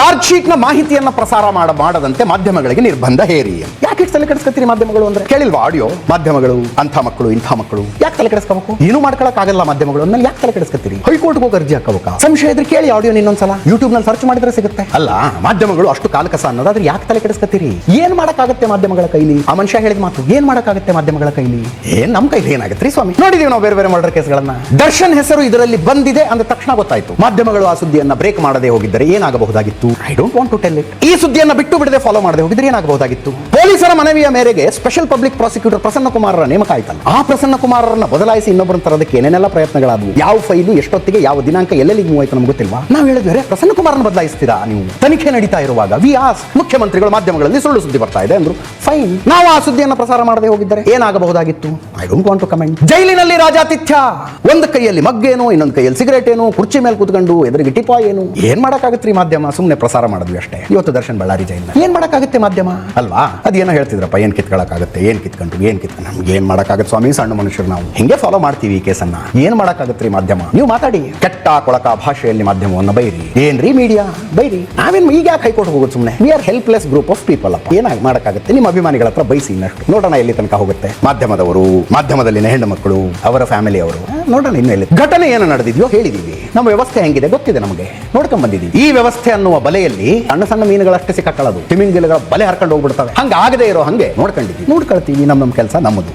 Charge ಶೀಟ್ನ ಮಾಹಿತಿಯನ್ನ ಪ್ರಸಾರ ಮಾಡ ಮಾಡದಂತೆ ಮಾಧ್ಯಮಗಳಿಗೆ ನಿರ್ಬಂಧ ಹೇರಿ ಯಾಕೆ ತಲೆ ಕೆಡಿಸ್ಕೊತೀರಿ ಮಾಧ್ಯಮಗಳು ಅಂದ್ರೆ? ಕೇಳಿಲ್ವಾ ಆಡಿಯೋ? ಮಾಧ್ಯಮಗಳು ಅಂಥ ಮಕ್ಕಳು ಇಂಥ ಮಕ್ಕಳು. ಯಾಕೆ ತಲೆ ಕೆಡಿಸ್ಕೋಬೇಕು? ಏನು ಮಾಡ್ಕೊಳಕ್ ಆಗಲ್ಲ ಮಾಧ್ಯಮಗಳು. ಅಂದ್ಮೇಲೆ ಯಾಕೆ ತಲೆ ಕೆಡಿಸ್ಕೊತೀರಿ? ಹೈಕೋರ್ಟ್ಗೆ ಹೋಗಿ ಅರ್ಜಿ ಹಾಕೋಬೇಕಾ? ಸಂಶಯ ಇದ್ರೆ ಕೇಳಿ ಆಡಿಯೋ ಇನ್ನೊಂದ್ಸಲ ಯೂಟ್ಯೂಬ್ನಲ್ಲಿ ಸರ್ಚ್ ಮಾಡಿದ್ರೆ ಸಿಗುತ್ತೆ. ಅಲ್ಲ ಮಾಧ್ಯಮಗಳು ಅಷ್ಟು ಕಾಲಕಸ ಅನ್ನೋದಾದ್ರೆ ಯಾಕೆ ತಲೆ ಕೆಡಿಸ್ಕೊತೀರಿ? ಏನ್ ಮಾಡಕ್ಕಾಗತ್ತೆ ಮಾಧ್ಯಮಗಳ ಕೈಲಿ? ಆ ಮನುಷ್ಯ ಹೇಳಿದ ಮಾತು ಏನ್ ಮಾಡಕ್ಕಾಗತ್ತೆ ಮಾಧ್ಯಮಗಳ ಕೈಲಿ? ಏನ್ ನಮ್ ಕೈಲಿ ಏನಾಗತ್ತೆ ರೀ ಸ್ವಾಮಿ? ನೋಡಿದೀವಿ ನಾವು ಬೇರೆ ಬೇರೆ ಮರ್ಡರ್ ಕೇಸ್ಗಳನ್ನ. ದರ್ಶನ್ ಹೆಸರು ಇದರಲ್ಲಿ ಬಂದಿದೆ ಅಂದ ತಕ್ಷಣ ಗೊತ್ತಾಯ್ತು. ಮಾಧ್ಯಮಗಳು ಆ ಸುದ್ದಿಯನ್ನ ಬ್ರೇಕ್ ಮಾಡದೆ ಹೋಗಿದ್ದರೆ ಏನಾಗಬಹುದಾಗಿತ್ತು? I don't want to tell it ಈ ಸುದ್ದಿಯನ್ನ ಬಿಟ್ಟು ಬಿಡದೆ ಫಾಲೋ ಮಾಡದೆ ಹೋಗಿದ್ರೆ ಏನಾಗಬಹುದಾಗಿತ್ತು? ಪೊಲೀಸರ ಮನವಿಯ ಮೇರೆಗೆ ಸ್ಪೆಷಲ್ ಪಬ್ಲಿಕ್ ಪ್ರಾಸಿಕ್ಯೂಟರ್ ಪ್ರಸನ್ನ ಕುಮಾರರ ನೇಮಕ ಆಯ್ತಲ್ಲ ಆ ಪ್ರಸನ್ನ ಕುಮಾರರನ್ನ ಬದಲಾಯಿಸಿ ಇನ್ನೊಬ್ಬರನ್ನ ತರೋದಕ್ಕೆ ಏನೇನೆಲ್ಲ ಪ್ರಯತ್ನಗಳಾದವು? ಯಾವ ಫೈಲು, ಎಷ್ಟೊತ್ತಿಗೆ, ಯಾವ ದಿನಾಂಕ ಎಲ್ಲೆಲ್ಲಿ ಮೂವ್ ಆಯ್ತು ನಮ್ಗೆ ಗೊತ್ತಿಲ್ವಾ? ನಾವು ಹೇಳಿದ್ರೆ ಪ್ರಸನ್ನ ಕುಮಾರನ ಬದಲಾಯಿಸ್ತೀರಾ ನೀವು? ತನಿಖೆ ನಡೀತಾ ಇರುವಾಗ ವಿ ಆಸ್ ಮುಖ್ಯಮಂತ್ರಿಗಳು ಮಾಧ್ಯಮಗಳಲ್ಲಿ ಸುಳ್ಳು ಸುದ್ದಿ ಬರ್ತಾ ಇದೆ ಅಂದ್ರು, ಫೈನ್, ನಾವು ಆ ಸುದ್ದಿಯನ್ನು ಪ್ರಸಾರ ಮಾಡದೆ ಹೋಗಿದ್ದರೆ ಏನಾಗಬಹುದಾಗಿತ್ತು? I don't want to comment ಜೈಲಿನಲ್ಲಿ ರಾಜಾತಿಥ್ಯ. ಒಂದು ಕೈಯಲ್ಲಿ ಮಗ್ಗೇನು, ಇನ್ನೊಂದು ಕೈಯಲ್ಲಿ ಸಿಗರೇಟ್ ಏನು ಕುರ್ಚಿ ಮೇಲೆ ಕೂತ್ಕೊಂಡು ಎದುರಿಗೆ ಟಿಪಾ ಏನು ಏನ್ ಮಾಡಕ್ಕಾಗತ್ರಿ ಮಾಧ್ಯಮ ಸುಮ್ಮನೆ ಪ್ರಸಾರ ಮಾಡಿದ್ವಿ ಅಷ್ಟೇ. ಇವತ್ತು ದರ್ಶನ್ ಬಳ್ಳಾರಿ ಜೈಲ್ ಏನ್ ಮಾಡಕ್ಕಾಗತ್ತೆ ಮಾಧ್ಯಮ? ಅಲ್ವಾ? ಅದೇನೋ ಹೇಳ್ತಿದ್ರಪ್ಪ ಏನ್ ಕಿತ್ಕೊಳಕ್ಕಾಗತ್ತೆ ಏನ್ ಕಿತ್ಕೊಂಡು ಏನ್ ಕಿತ್ ನಮ್ಗೆ ಏನ್ ಮಾಡಕ್ಕಾಗತ್ತೆ ಸ್ವಾಮಿ ಸಣ್ಣ ಮನುಷ್ಯರು ನಾವು. ಹಿಂಗೆ ಫಾಲೋ ಮಾಡ್ತೀವಿ ಈ ಕೇಸನ್ನ. ಏನ್ ರೀ ಮಾಧ್ಯಮ? ನೀವು ಮಾತಾಡಿ. ಕೆಟ್ಟ ಕೊಳಕ ಭಾಷೆಯಲ್ಲಿ ಮಾಧ್ಯಮವನ್ನು ಬೈರಿ. ಏನ್ರಿ ಮೀಡಿಯಾ ಬೈರಿ. ನಾವೇನ್ ಈಗ ಯಾಕೆ ಹೈಕೋರ್ಟ್ ಹೋಗೋದು ಸುಮ್ಮನೆ we are helpless group of people ಅಪ್ಪ. ಏನಾಗಿ ಮಾಡಕ್ಕಾಗುತ್ತೆ? ನಿಮ್ಮ ಅಭಿಮಾನಿಗಳ ಹತ್ರ ಬೈಸಿ ಇನ್ನಷ್ಟು. ನೋಡೋಣ ಎಲ್ಲಿ ತನಕ ಹೋಗುತ್ತೆ. ಮಾಧ್ಯಮದವರು ಮಾಧ್ಯಮದಲ್ಲಿನ ಹೆಣ್ಣು ಮಕ್ಕಳು ಅವರ ಫ್ಯಾಮಿಲಿ ಅವರು. ನೋಡೋಣ ಇನ್ನು ಎಲ್ಲಿ ಘಟನೆ ಏನು ನಡೆದಿದ್ಯೋ ಹೇಳಿದೀವಿ. ನಮ್ಮ ವ್ಯವಸ್ಥೆ ಹೆಂಗಿದೆ ಗೊತ್ತಿದೆ ನಮಗೆ? ನೋಡ್ಕೊಂಡ್ ಬಂದಿದ್ದೀವಿ ಈ ವ್ಯವಸ್ಥೆ ಅನ್ನುವ ಬಲೆಯಲ್ಲಿ ಸಣ್ಣ ಸಣ್ಣ ಮೀನುಗಳಷ್ಟೇ ಸಿಕ್ಕಾಕೊಳ್ಳೋದು ತಿಮಿಂಗಿಲಗಳ ಬಲೆ ಹರ್ಕೊಂಡು ಹೋಗ್ಬಿಡ್ತವೆ. ಹಂಗಾಗದೇ ಇರೋ ಹಂಗೆ ನೋಡ್ಕೊಂಡಿದ್ವಿ ನೋಡ್ಕೊಳ್ತೀವಿ. ನಮ್ಮ ನಮ್ಮ ಕೆಲಸ ನಮ್ಮದು.